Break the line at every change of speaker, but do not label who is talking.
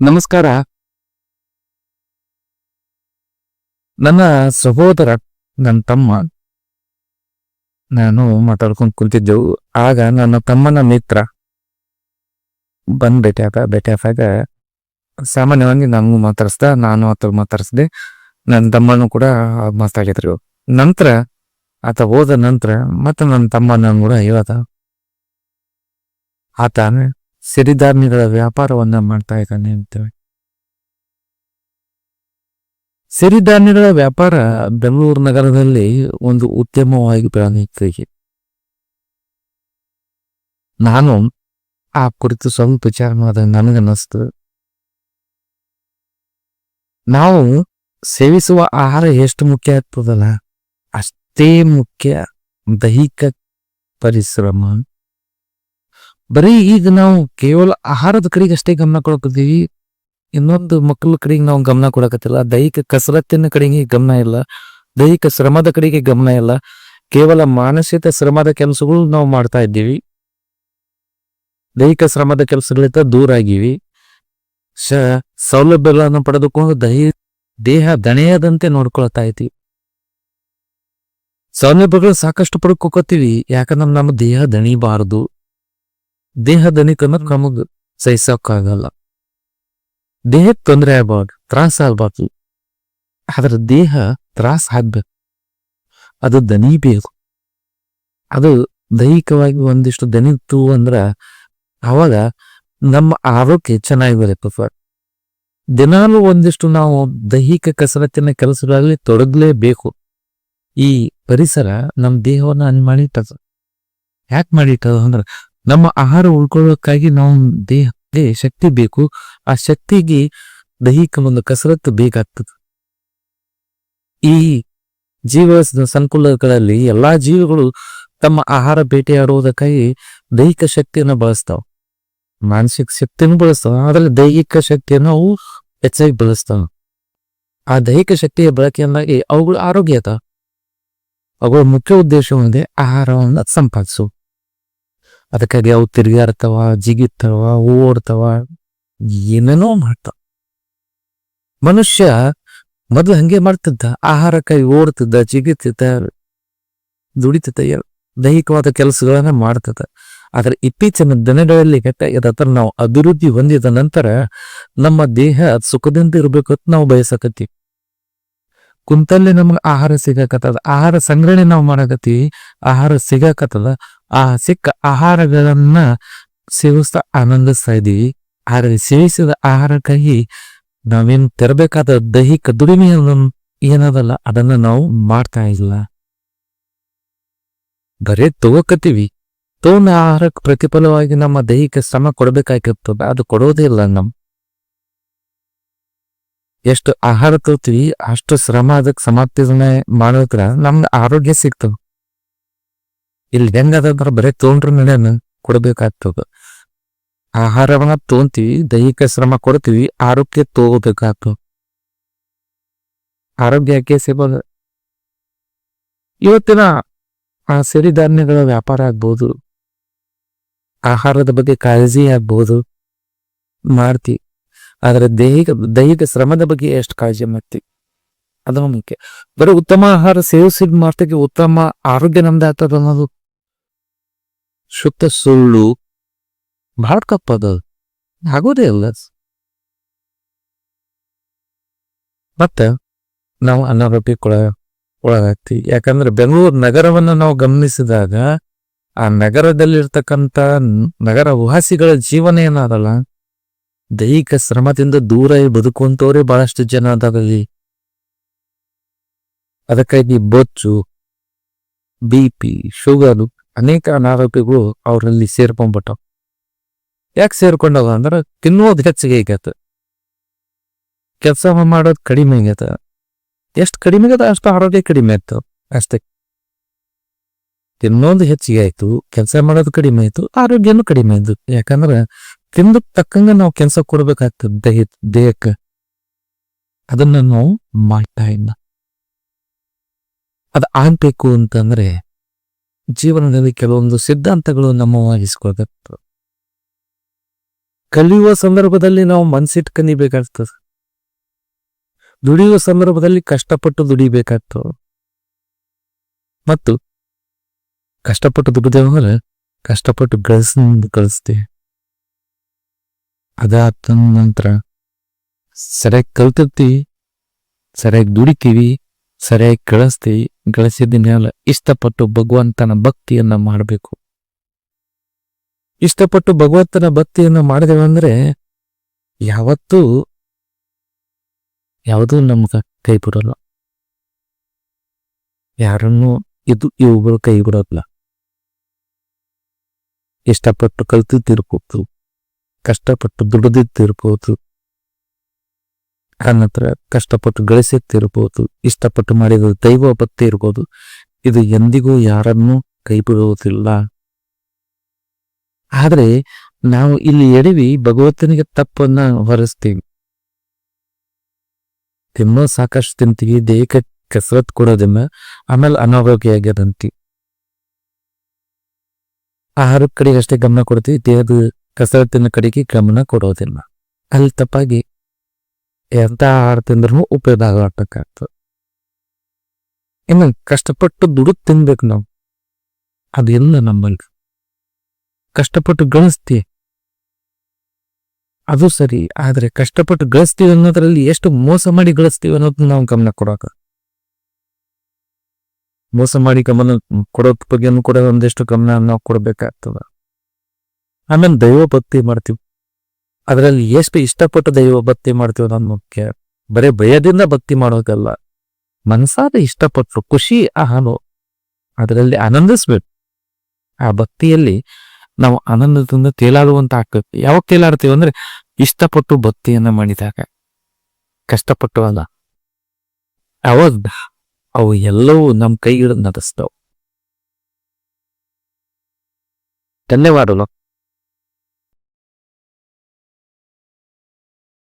ನಮಸ್ಕಾರ. ನನ್ನ ಸಹೋದರ, ನನ್ನ ತಮ್ಮ, ನಾನು ಮಾತಾಡ್ಕೊಂಡು ಕುಂತಿದ್ದೆವು. ಆಗ ನನ್ನ ತಮ್ಮನ ಮಿತ್ರ ಬಂದ್ ಭೇಟಿ ಭೇಟಿಯಾದಾಗ ಸಾಮಾನ್ಯವಾಗಿ ನಮಗೂ ಮಾತಾಡಿಸ್ದ, ನಾನು ಆತ ಮಾತಾಡಿಸ್ದೆ. ನನ್ನ ತಮ್ಮನು ಕೂಡ ಮಾತಾಡಿದ್ರು. ನಂತರ, ಆತ ಹೋದ ನಂತರ ಮತ್ತೆ ನನ್ನ ತಮ್ಮ ನಾನು ಕೂಡ ಇವತ್ತ ಆತ ಸಿರಿಧಾನ್ಯಗಳ ವ್ಯಾಪಾರವನ್ನ ಮಾಡ್ತಾ ಇದ್ದಾನೆ ಅಂತೇಳಿ. ಸಿರಿಧಾನ್ಯಗಳ ವ್ಯಾಪಾರ ಬೆಂಗಳೂರು ನಗರದಲ್ಲಿ ಒಂದು ಉದ್ಯಮವಾಗಿ ಬೆಳೆದಿದೆ ನಾನು ಆ ಕುರಿತು ಸ್ವಲ್ಪ ವಿಚಾರ ಮಾಡಿದ್ರೆ ನನಗನ್ನಿಸ್ತು. ನಾವು ಸೇವಿಸುವ ಆಹಾರ ಎಷ್ಟು ಮುಖ್ಯ ಆಗ್ತದಲ್ಲ? ಅಷ್ಟೇ ಮುಖ್ಯ ದೈಹಿಕ ಪರಿಶ್ರಮ. ಬರೀ ಈಗ ನಾವು ಕೇವಲ ಆಹಾರದ ಕಡೆಗೆ ಅಷ್ಟೇ ಗಮನ ಕೊಡಕತ್ತೀವಿ. ಇನ್ನೊಂದು ಮಕ್ಕಳ ಕಡೆಗೆ ನಾವು ಗಮನ ಕೊಡಕತ್ತಿಲ್ಲ. ದೈಹಿಕ ಕಸರತ್ತಿನ ಕಡೆಗೆ ಗಮನ ಇಲ್ಲ. ದೈಹಿಕ ಶ್ರಮದ ಕಡೆಗೆ ಗಮನ ಇಲ್ಲ. ಕೇವಲ ಮಾನಸಿಕ ಶ್ರಮದ ಕೆಲಸಗಳು ನಾವು ಮಾಡ್ತಾ ಇದ್ದೀವಿ. ದೈಹಿಕ ಶ್ರಮದ ಕೆಲಸಗಳಿಂದ ದೂರ ಆಗಿವಿ. ಶ ಸೌಲಭ್ಯಗಳನ್ನು ಪಡೆದುಕೊಂಡು ದೈ ದೇಹ ದಣೆಯದಂತೆ ನೋಡ್ಕೊಳ್ತಾ ಇದ್ದೀವಿ ಸೌಲಭ್ಯಗಳು ಸಾಕಷ್ಟು ಪಡ್ಕೋತೀವಿ ಯಾಕಂದ್ರೆ ನಮ್ಮ ದೇಹ ದಣಿಬಾರದು. ದೇಹ ದಣಿಕನ್ನ ನಮಗ್ ಸಹಿಸೋಕ್ಕಾಗಲ್ಲ. ದೇಹಕ್ಕೆ ತೊಂದರೆ ಆಗ್ಬಾರ್ದು, ತ್ರಾಸ ಆಗ್ಬಾರ್ದು. ಆದ್ರೆ ದೇಹ ತ್ರಾಸ ಆಗ್ಬೇಕು. ಅದು ದಣಿಬೇಕು ಅದು ದೈಹಿಕವಾಗಿ ಒಂದಿಷ್ಟು ದನಿತ್ತು ಅಂದ್ರ ಅವಾಗ ನಮ್ಮ ಆರೋಗ್ಯ ಚೆನ್ನಾಗಿ ಬರುತ್ತೆ ದಿನಾಲು ಒಂದಿಷ್ಟು ನಾವು ದೈಹಿಕ ಕಸರತ್ತಿನ ಕೆಲಸಗಳಲ್ಲಿ ತೊಡಗಲೇಬೇಕು. ಈ ಪರಿಸರ ನಮ್ಮ ದೇಹವನ್ನು ಅನ್ ಮಾಡಿಟ್ಟದ ಯಾಕೆ ಮಾಡಿಟ್ಟದ ಅಂದ್ರೆ ನಮ್ಮ ಆಹಾರ ಉಳ್ಕೊಳ್ಳೋಕ್ಕಾಗಿ ನಾವು ದೇಹಕ್ಕೆ ಶಕ್ತಿ ಬೇಕು. ಆ ಶಕ್ತಿಗೆ ದೈಹಿಕ ಒಂದು ಕಸರತ್ತು ಬೇಕಾಗ್ತದೆ. ಈ ಜೀವ ಸಂಕುಲಗಳಲ್ಲಿ ಎಲ್ಲಾ ಜೀವಿಗಳು ತಮ್ಮ ಆಹಾರ ಬೇಟೆಯಾಡುವುದಕ್ಕಾಗಿ ದೈಹಿಕ ಶಕ್ತಿಯನ್ನು ಬಳಸ್ತಾವ. ಮಾನಸಿಕ ಶಕ್ತಿಯನ್ನು ಬಳಸ್ತಾವ. ಆದ್ರೆ ದೈಹಿಕ ಶಕ್ತಿಯನ್ನು ಅವು ಹೆಚ್ಚಾಗಿ ಬಳಸ್ತಾವ. ಆ ದೈಹಿಕ ಶಕ್ತಿಯ ಬಳಕೆಯಿಂದಾಗಿ ಅವುಗಳು ಆರೋಗ್ಯತ ಅವುಗಳ ಮುಖ್ಯ ಉದ್ದೇಶ ಒಂದೇ ಆಹಾರವನ್ನು ಸಂಪಾದಿಸು ಅದಕ್ಕಾಗಿ ಅವು ತಿರುಗಾಡ್ತಾವ, ಜಿಗಿತವ, ಓಡ್ತಾವ, ಏನೇನೋ ಮಾಡ್ತಾವ. ಮನುಷ್ಯ ಮೊದಲು ಹಂಗೆ ಮಾಡ್ತಿದ್ದ, ಆಹಾರಕ್ಕಾಗಿ ಓಡ್ತಿದ್ದ, ಜಿಗಿತಿದ್ದ, ದುಡಿತಿದ್ದ ದೈಹಿಕವಾದ ಕೆಲಸಗಳನ್ನ ಮಾಡ್ತದ ಆದ್ರೆ ಇತ್ತೀಚಿನ ದಿನಗಳಲ್ಲಿ ಇದತ್ರ ನಾವು ಅಭಿವೃದ್ಧಿ ಹೊಂದಿದ ನಂತರ ನಮ್ಮ ದೇಹ ಸುಖದಿಂದ ಇರಬೇಕು ಅಂತ ನಾವು ಬಯಸಕತ್ತಿ ಕುಂತಲ್ಲಿ ನಮ್ಗೆ ಆಹಾರ ಸಿಗಕತ್ತದ. ಆಹಾರ ಸಂಗ್ರಹಣೆ ನಾವು ಮಾಡಕತ್ತೀವಿ. ಆಹಾರ ಸಿಗಕತ್ತದ. ಆ ಸಿಕ್ಕ ಆಹಾರಗಳನ್ನ ಸೇವಿಸ್ತಾ ಆನಂದಿಸ್ತಾ ಇದೀವಿ ಆದರೆ ಸೇವಿಸಿದ ಆಹಾರಕ್ಕಾಗಿ ನಾವೇನು ತೆರಬೇಕಾದ ದೈಹಿಕ ದುಡಿಮೆ ಏನದಲ್ಲ, ಅದನ್ನ ನಾವು ಮಾಡ್ತಾ ಇಲ್ಲ. ಬರೇ ತಗೋಕತ್ತೀವಿ. ತೋನ ಆಹಾರಕ್ಕೆ ಪ್ರತಿಫಲವಾಗಿ ನಮ್ಮ ದೈಹಿಕ ಶ್ರಮ ಕೊಡಬೇಕಾಗಿರ್ತದೆ. ಅದು ಕೊಡೋದೇ ಇಲ್ಲ ನಮ್. ಎಷ್ಟು ಆಹಾರ ತೋತೀವಿ ಅಷ್ಟು ಶ್ರಮ ಅದಕ್ಕೆ ಸಮರ್ಥನೆ ಮಾಡೋದ್ರ ನಮ್ಗೆ ಆರೋಗ್ಯ ಸಿಗ್ತದ. ಇಲ್ಲಿ ಹೆಂಗದಂದ್ರೆ ಬರೇ ತೊಗೊಂಡ್ರ ನಡೆಯನ್ನ ಕೊಡಬೇಕಾಗ್ತದ. ಆಹಾರವನ್ನ ತೊಗೊಂತೀವಿ ದೈಹಿಕ ಶ್ರಮ ಕೊಡ್ತೀವಿ, ಆರೋಗ್ಯ ತಗೋಬೇಕಾಗ್ತದ. ಆರೋಗ್ಯ ಯಾಕೆ ಸಿಗೋದು ಇವತ್ತಿನ ಆ ಸಿರಿಧಾನ್ಯಗಳ ವ್ಯಾಪಾರ ಆಗ್ಬೋದು. ಆಹಾರದ ಬಗ್ಗೆ ಕಾಳಜಿ ಆಗ್ಬೋದು. ಮಾಡ್ತಿ ಆದ್ರೆ ದೈಹಿಕ ದೈಹಿಕ ಶ್ರಮದ ಬಗ್ಗೆ ಎಷ್ಟು ಕಾಳಜಿ ಮಾಡ್ತಿ ಅದು ಮುಖ್ಯ. ಬರೀ ಉತ್ತಮ ಆಹಾರ ಸೇವಿಸಿದ ಮಾರ್ತಕ್ಕೆ ಉತ್ತಮ ಆರೋಗ್ಯ ನಮ್ದು ಆಗ್ತದ ಅನ್ನೋದು ಶುದ್ಧ ಸುಳ್ಳು. ಬಹಳ ಕಪ್ಪದ. ಆಗೋದೇ ಇಲ್ಲ. ಮತ್ತೆ ನಾವು ಅನಾರೋಗ್ಯ ಕೊಳ ಒಳಗಾಗ್ತೀವಿ ಯಾಕಂದ್ರೆ ಬೆಂಗಳೂರು ನಗರವನ್ನ ನಾವು ಗಮನಿಸಿದಾಗ, ಆ ನಗರದಲ್ಲಿರ್ತಕ್ಕಂಥ ನಗರ ವಾಸಿಗಳ ಜೀವನ ಏನಾದಲ್ಲ, ದೈಹಿಕ ಶ್ರಮದಿಂದ ದೂರ ಬದುಕುವಂತವ್ರೆ ಬಹಳಷ್ಟು ಜನ ಅದಾಗಲಿ ಅದಕ್ಕಾಗಿ ಬೊಚ್ಚು ಬಿ ಪಿ, ಶುಗರು ಅನೇಕ ಅನಾರೋಗ್ಯಗಳು ಅವರಲ್ಲಿ ಸೇರ್ಕೊಂಡ್ಬಿಟ್ಟವು. ಯಾಕೆ ಸೇರ್ಕೊಂಡವ ಅಂದ್ರೆ ತಿನ್ನೋದು ಹೆಚ್ಚಿಗೆ ಆಗೈತೆ. ಕೆಲಸ ಮಾಡೋದು ಕಡಿಮೆ ಆಗೈತೆ. ಎಷ್ಟು ಕಡಿಮೆ ಆಗದ ಅಷ್ಟು ಆರೋಗ್ಯ ಕಡಿಮೆ ಆಯ್ತು ಅಷ್ಟೇ. ತಿನ್ನೋದು ಹೆಚ್ಚಿಗೆ ಆಯ್ತು, ಕೆಲಸ ಮಾಡೋದು ಕಡಿಮೆ ಆಯ್ತು, ಆರೋಗ್ಯನೂ ಕಡಿಮೆ ಆಯ್ತು. ಯಾಕಂದ್ರೆ ತಿಂದ ತಕ್ಕಂಗ ನಾವು ಕೆಲಸ ಕೊಡ್ಬೇಕಾಗ್ತದೆ ದೇಹ, ದೇಹಕ್ಕೆ. ಅದನ್ನ ನಾವು ಮಾಡ್ತಾ ಇಲ್ಲ. ಅದು ಆಗ್ಬೇಕು ಅಂತಂದ್ರೆ ಜೀವನದಲ್ಲಿ ಕೆಲವೊಂದು ಸಿದ್ಧಾಂತಗಳು ನಮ್ಮವಾಗಿಸ್ಕೊಳ್ಬೇಕು ಕಲಿಯುವ ಸಂದರ್ಭದಲ್ಲಿ ನಾವು ಮನ್ಸಿಟ್ಟು ಕಲಿಬೇಕಾಗ್ತದೆ. ದುಡಿಯುವ ಸಂದರ್ಭದಲ್ಲಿ ಕಷ್ಟಪಟ್ಟು ದುಡಿಬೇಕಾಗ್ತದೆ. ಮತ್ತು ಕಷ್ಟಪಟ್ಟು ದುಡಿದೇವಂದ್ರೆ ಕಷ್ಟಪಟ್ಟು ಗಳಿಸ್ ಕಳಿಸ್ತೀವಿ. ಅದಾದ ನಂತರ ಸರಿಯಾಗಿ ಕಲ್ತಿರ್ತೀವಿ, ಸರಿಯಾಗಿ ದುಡಿತೀವಿ, ಸರಿಯಾಗಿ ಗಳಿಸ್ತೀವಿ ಗಳಿಸಿದ ಮೇಲೆ ಇಷ್ಟಪಟ್ಟು ಭಗವಂತನ ಭಕ್ತಿಯನ್ನ ಮಾಡಬೇಕು. ಇಷ್ಟಪಟ್ಟು ಭಗವಂತನ ಭಕ್ತಿಯನ್ನ ಮಾಡಿದೆವು ಯಾವತ್ತು ಯಾವತ್ತೂ ಯಾವುದೂ ನಮ್ಗೆ ಕೈ ಬಿಡಲ್ಲ. ಯಾರನ್ನು ಇದು, ಇವುಗಳು ಕೈ ಬಿಡೋದಿಲ್ಲ ಇಷ್ಟಪಟ್ಟು ಕಲ್ತಿದ್ದಿರ್ಬೋದು, ಕಷ್ಟಪಟ್ಟು ದುಡಿದಿದ್ದಿರ್ಬೋದು ಆನಂತರ ಕಷ್ಟಪಟ್ಟು ಗಳಿಸುತ್ತಿರ್ಬೋದು ಇಷ್ಟಪಟ್ಟು ಮಾಡಿದ ದೈವ ಭಕ್ತಿ ಇರ್ಬೋದು, ಇದು ಎಂದಿಗೂ ಯಾರನ್ನೂ ಕೈ ಬಿಡುವುದಿಲ್ಲ ಆದ್ರೆ ನಾವು ಇಲ್ಲಿ ಎಡವಿ ಭಗವಂತನಿಗೆ ತಪ್ಪನ್ನ ಹೊರಿಸ್ತೀವಿ ತಿನ್ನೋ ಸಾಕಷ್ಟು ತಿಂತೀವಿ, ದೇಹಕ್ಕೆ ಕಸರತ್ ಕೊಡೋದಿಲ್ಲ, ಆಮೇಲೆ ಅನಾರೋಗ್ಯ ಆಗ್ಯದಂತಿ ಆಹಾರದ ಕಡೆಗೆ ಅಷ್ಟೇ ಗಮನ ಕೊಡ್ತೀವಿ, ದೇಹದ ಕಸರತ್ತಿನ ಕಡೆಗೆ ಗಮನ ಕೊಡೋದಿಲ್ಲ. ಅಲ್ಲಿ ತಪ್ಪಾಗಿ ಎಂತ ಆಹಾರ ತಿಂದ್ರೂ ಉಪಯೋಗ ಆಗಬೇಕಾಗ್ತದೆ ಇನ್ನು ಕಷ್ಟಪಟ್ಟು ದುಡ್ದು ತಿನ್ಬೇಕು ನಾವು. ಅದೆಲ್ಲ ನಮ್ಮಲ್ಲಿ. ಕಷ್ಟಪಟ್ಟು ಗಳಿಸ್ತಿ ಅದು ಸರಿ, ಆದ್ರೆ ಕಷ್ಟಪಟ್ಟು ಗಳಿಸ್ತೀವಿ ಅನ್ನೋದ್ರಲ್ಲಿ ಎಷ್ಟು ಮೋಸ ಮಾಡಿ ಗಳಿಸ್ತೀವಿ ಅನ್ನೋದನ್ನ ನಾವು ಗಮನ ಕೊಡೋಕ. ಮೋಸ ಮಾಡಿ ಗಮನ ಕೊಡೋದ್ ಬಗ್ಗೆನೂ ಕೂಡ ಒಂದಿಷ್ಟು ಗಮನ ನಾವು ಕೊಡಬೇಕಾಗ್ತದ. ಆಮೇಲೆ ದೈವ ಭಕ್ತಿ ಮಾಡ್ತೀವಿ. ಅದರಲ್ಲಿ ಎಷ್ಟು ಇಷ್ಟಪಟ್ಟು ದೈವ ಭಕ್ತಿ ಮಾಡ್ತೀವಿ ಅನ್ನೋದು ಮುಖ್ಯ. ಬರೀ ಭಯದಿಂದ ಭಕ್ತಿ ಮಾಡೋಕಲ್ಲ. ಮನಸಾದ ಇಷ್ಟಪಟ್ಟು ಖುಷಿ ಆಹಾನು ಅದರಲ್ಲಿ ಆನಂದಿಸ್ಬೇಕು. ಆ ಭಕ್ತಿಯಲ್ಲಿ ನಾವು ಆನಂದದಿಂದ ತೇಲಾಡುವಂತ ಆಗ್ಬೇಕು ಯಾವಾಗ ತೇಲಾಡ್ತೀವಿ ಅಂದ್ರೆ ಇಷ್ಟಪಟ್ಟು ಭಕ್ತಿಯನ್ನ ಮಾಡಿದಾಗ. ಕಷ್ಟಪಟ್ಟು ಅಲ್ಲ. ಅವಾಗ ಅವು ಎಲ್ಲವೂ ನಮ್ಮ ಕೈ ಹಿಡಿದು ಧನ್ಯವಾದಗಳು.